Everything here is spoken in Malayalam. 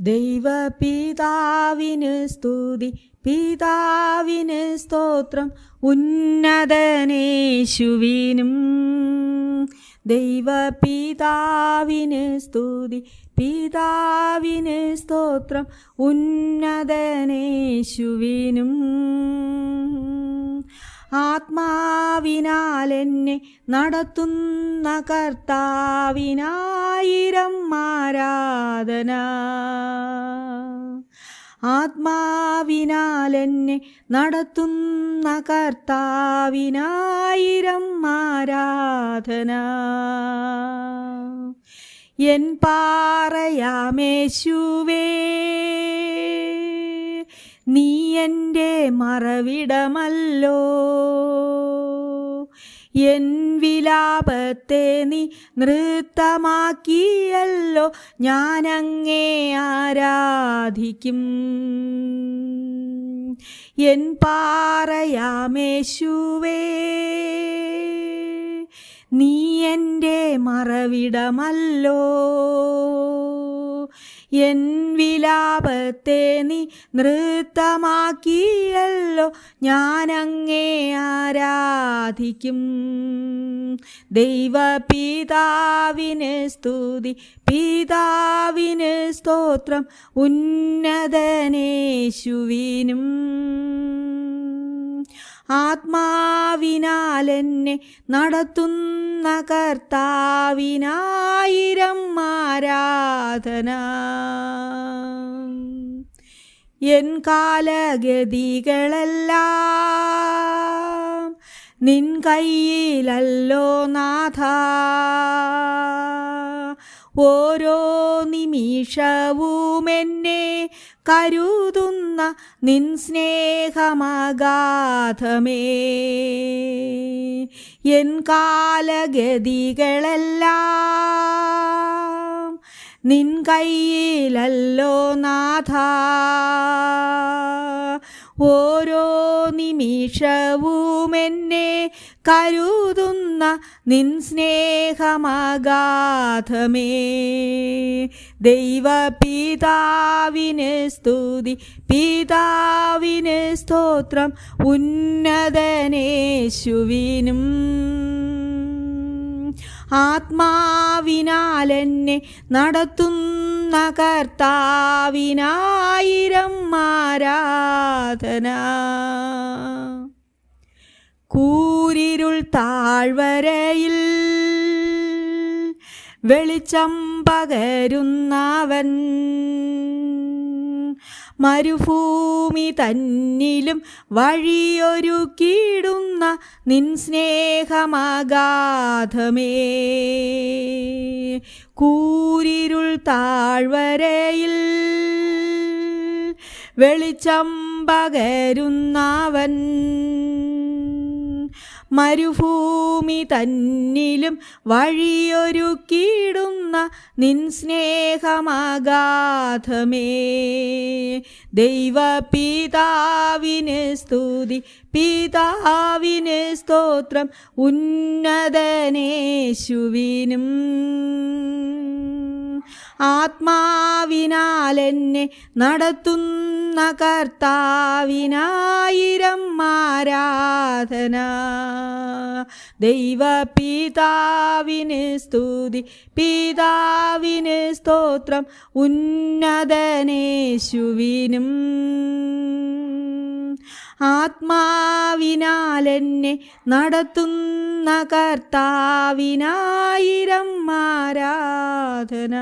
ദൈവപിതാവിന് സ്തുതി പിതാവിന് സ്തോത്രം ഉന്നതനേശുവിനും. ദൈവപിതാവിന് സ്തുതി പിതാവിന് സ്തോത്രം ഉന്നതനേശുവിനും. ആത്മാവിനാൽ എന്നെ നടത്തുന്ന കർത്താവിനായിരം ആരാധന. ആത്മാവിനാലെന്നെ നടത്തുന്ന കർത്താവിനായിരം ആരാധന. എൻ പാറയാമേശുവേ. എന്റെ മറവിടമല്ലോ. എൻ വിലാപത്തെ നീ നൃത്തമാക്കിയല്ലോ. ഞാനങ്ങേ ആരാധിക്കും. എൻ പാറയാമേശുവേ. നീ എന്റെ മറവിടമല്ലോ. എൻ വിലാപത്തെ നീ നൃത്തമാക്കിയല്ലോ. ഞാനങ്ങേ ആരാധിക്കും. ദൈവപിതാവിന് സ്തുതി പിതാവിന് സ്തോത്രം ഉന്നതനേശുവിനും. ആത്മാവിനാൽ എന്നെ നടത്തുന്ന കർത്താവിനായിരം ആരാധന. എൻ കാലഗതികളെല്ലാം നിൻ കയ്യിലല്ലോ നാഥ. ഓരോ നിമിഷവും എന്നെ കരുതുന്ന നിൻ സ്നേഹമഗാധമേ. എൻ കാലഗതികളെല്ലാം നിൻ കയ്യിലല്ലോ നാഥ. ഓരോ നിമിഷവും എന്നെ കരുതുന്ന നിൻ സ്നേഹമഗാധമേ. ദൈവപിതാവിന് സ്തുതി പിതാവിന് സ്തോത്രം ഉന്നതനേശുവിനും. ആത്മാവിനാലെന്നെ നടത്തുന്ന കർത്താവിനായിരം ആരാധന. കൂരിരുൾ താഴ്വരയിൽ വെളിച്ചം പകരുന്നവൻ. മരുഭൂമി തന്നിലും വഴിയൊരുക്കിയിടുന്ന നിൻ സ്നേഹമാഗാധമേ. കൂരിരുൾ താഴ്വരയിൽ വെളിച്ചം പകരുന്നവൻ. മരുഭൂമി തന്നിലും വഴിയൊരുക്കിയിടുന്ന നിൻ സ്നേഹമാഗാധമേ. ദൈവപിതാവിന് സ്തുതി പിതാവിന് സ്തോത്രം ഉന്നതനേശുവിനും. ആത്മാവിനാൽ എന്നെ നടത്തുന്ന കർത്താവിനായിരം ആരാധന ദൈവപിതാവിന് സ്തുതി പിതാവിന് സ്തോത്രം ഉന്നതനേശുവിനും. ആത്മാവിനാൽ എന്നെ നടത്തുന്ന കർത്താവിനായിരം ആരാധന